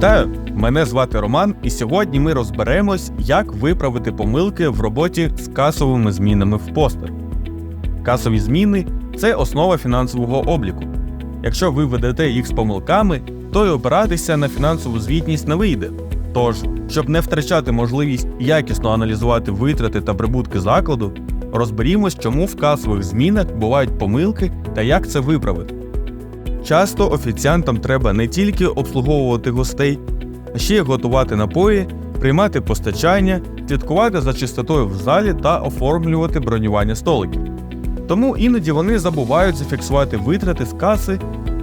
Вітаю! Мене звати Роман, і сьогодні ми розберемось, як виправити помилки в роботі з касовими змінами в постер. Касові зміни це основа фінансового обліку. Якщо ви ведете їх з помилками, то й опиратися на фінансову звітність не вийде. Тож, щоб не втрачати можливість якісно аналізувати витрати та прибутки закладу, розберімось, чому в касових змінах бувають помилки та як це виправити. Часто офіціантам треба не тільки обслуговувати гостей, а ще й готувати напої, приймати постачання, слідкувати за чистотою в залі та оформлювати бронювання столиків. Тому іноді вони забувають зафіксувати витрати з каси,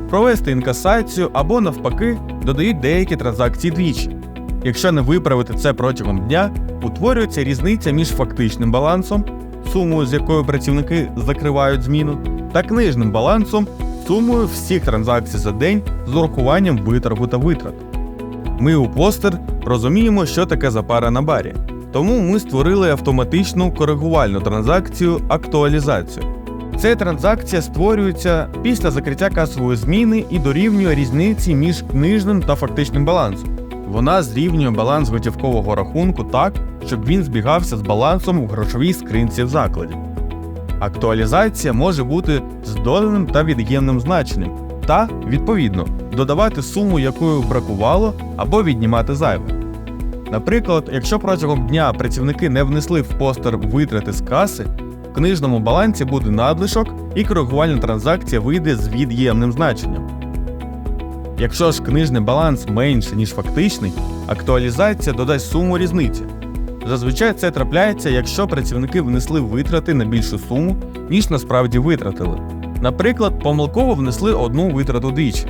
провести інкасацію або, навпаки, додають деякі транзакції двічі. Якщо не виправити це протягом дня, утворюється різниця між фактичним балансом, сумою, з якою працівники закривають зміну, та книжним балансом, сумою всіх транзакцій за день з урахуванням виторгу та витрат. Ми у постер розуміємо, що таке запара на барі, тому ми створили автоматичну коригувальну транзакцію актуалізацію. Ця транзакція створюється після закриття касової зміни і дорівнює різниці між книжним та фактичним балансом. Вона зрівнює баланс готівкового рахунку так, щоб він збігався з балансом у грошовій скринці в закладі. Актуалізація може бути з доданим та від'ємним значенням, та, відповідно, додавати суму, якою бракувало, або віднімати зайве. Наприклад, якщо протягом дня працівники не внесли в постер витрати з каси, в книжному балансі буде надлишок і коригувальна транзакція вийде з від'ємним значенням. Якщо ж книжний баланс менше, ніж фактичний, актуалізація додасть суму різниці. Зазвичай це трапляється, якщо працівники внесли витрати на більшу суму, ніж насправді витратили. Наприклад, помилково внесли одну витрату двічі.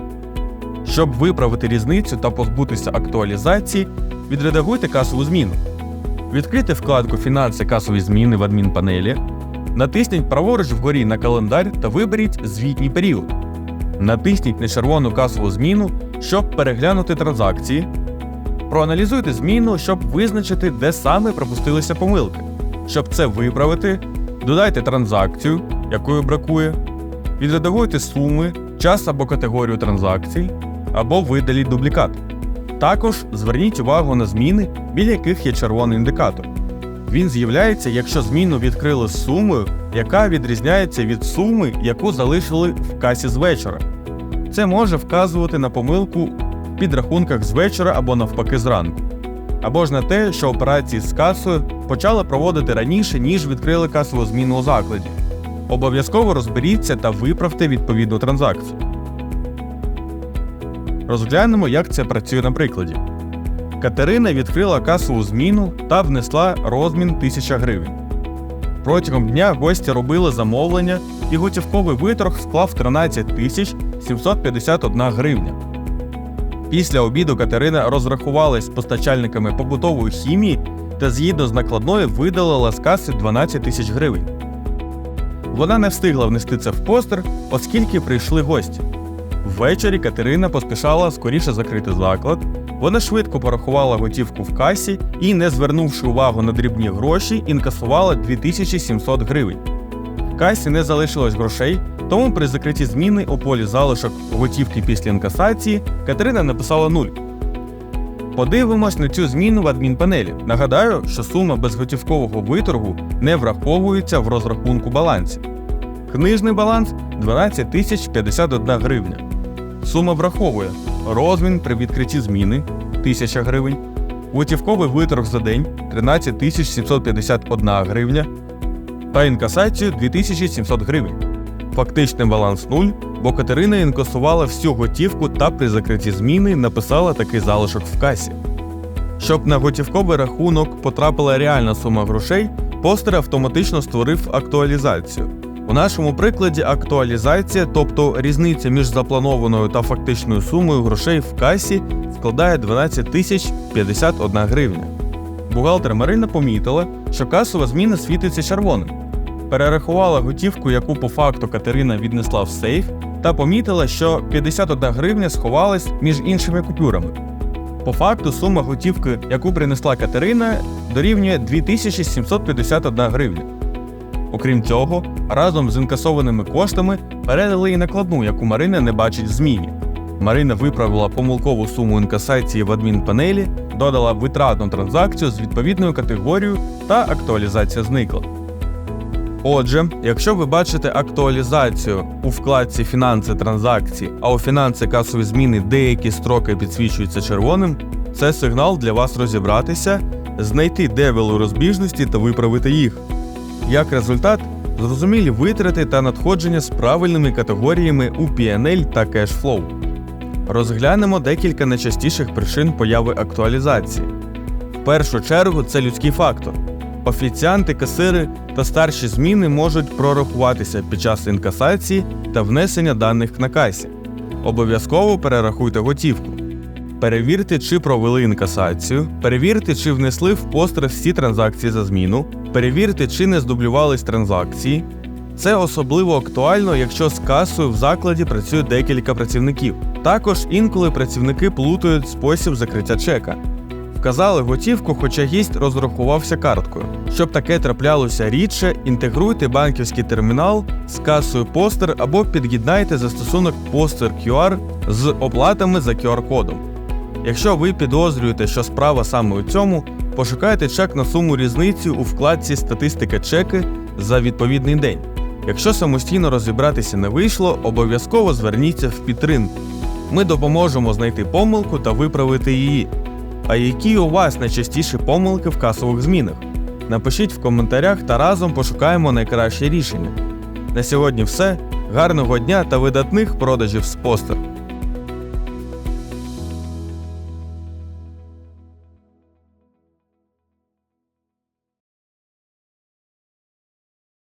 Щоб виправити різницю та позбутися актуалізації, відредагуйте касову зміну. Відкрийте вкладку Фінанси касові зміни в адмінпанелі, натисніть праворуч вгорі на календар та виберіть звітній період. Натисніть на червону касову зміну, щоб переглянути транзакції. Проаналізуйте зміну, щоб визначити, де саме пропустилися помилки. Щоб це виправити, додайте транзакцію, якої бракує, відредагуйте суми, час або категорію транзакцій, або видаліть дублікат. Також зверніть увагу на зміни, біля яких є червоний індикатор. Він з'являється, якщо зміну відкрили з сумою, яка відрізняється від суми, яку залишили в касі з вечора. Це може вказувати на помилку підрахунках з вечора або навпаки зранку. Або ж на те, що операції з касою почали проводити раніше, ніж відкрили касову зміну у закладі. Обов'язково розберіться та виправте відповідну транзакцію. Розглянемо, як це працює на прикладі. Катерина відкрила касову зміну та внесла розмін 1000 гривень. Протягом дня гості робили замовлення, і готівковий виторг склав 13 751 гривня. Після обіду Катерина розрахувалась з постачальниками побутової хімії та згідно з накладною видалила з каси 12 тисяч гривень. Вона не встигла внести це в постер, оскільки прийшли гості. Ввечері Катерина поспішала скоріше закрити заклад. Вона швидко порахувала готівку в касі і, не звернувши увагу на дрібні гроші, інкасувала 2700 гривень. В касі не залишилось грошей, тому при закритті зміни у полі залишок готівки після інкасації Катерина написала 0. Подивимось на цю зміну в адмінпанелі. Нагадаю, що сума безготівкового виторгу не враховується в розрахунку балансі. Книжний баланс 12 тисяч 51 гривня. Сума враховує розмін при відкритті зміни 1000 гривень, готівковий виторг за день 13 тисяч 751 гривня та інкасацію 2700 гривень. Фактичний баланс 0, бо Катерина інкасувала всю готівку та при закритті зміни написала такий залишок в касі. Щоб на готівковий рахунок потрапила реальна сума грошей, постер автоматично створив актуалізацію. У нашому прикладі актуалізація, тобто різниця між запланованою та фактичною сумою грошей в касі, складає 12 тисяч 51 гривня. Бухгалтер Марина помітила, що касова зміна світиться червоним. Перерахувала готівку, яку по факту Катерина віднесла в сейф, та помітила, що 51 гривня сховалась між іншими купюрами. По факту сума готівки, яку принесла Катерина, дорівнює 2751 гривня. Окрім цього, разом з інкасованими коштами передали і накладну, яку Марина не бачить в зміні. Марина виправила помилкову суму інкасації в адмінпанелі, додала витратну транзакцію з відповідною категорією та актуалізація зникла. Отже, якщо ви бачите актуалізацію у вкладці Фінанси транзакції, а у фінанси касові зміни деякі строки підсвічуються червоним, це сигнал для вас розібратися, знайти де розбіжності та виправити їх. Як результат, зрозумілі витрати та надходження з правильними категоріями у PNL та Cashflow. Розглянемо декілька найчастіших причин появи актуалізації. В першу чергу це людський фактор. Офіціанти, касири та старші зміни можуть прорахуватися під час інкасації та внесення даних на касі. Обов'язково перерахуйте готівку. Перевірте, чи провели інкасацію, перевірте, чи внесли в постер всі транзакції за зміну, перевірте, чи не здублювались транзакції. Це особливо актуально, якщо з касою в закладі працює декілька працівників. Також інколи працівники плутають спосіб закриття чека. Вказали готівку, хоча гість розрахувався карткою. Щоб таке траплялося рідше, інтегруйте банківський термінал з касою постер або під'єднайте застосунок постер QR з оплатами за QR-кодом. Якщо ви підозрюєте, що справа саме у цьому, пошукайте чек на суму різниці у вкладці Статистика чеки за відповідний день. Якщо самостійно розібратися не вийшло, обов'язково зверніться в підтримку. Ми допоможемо знайти помилку та виправити її. А які у вас найчастіші помилки в касових змінах? Напишіть в коментарях та разом пошукаємо найкраще рішення. На сьогодні все. Гарного дня та видатних продажів з постер!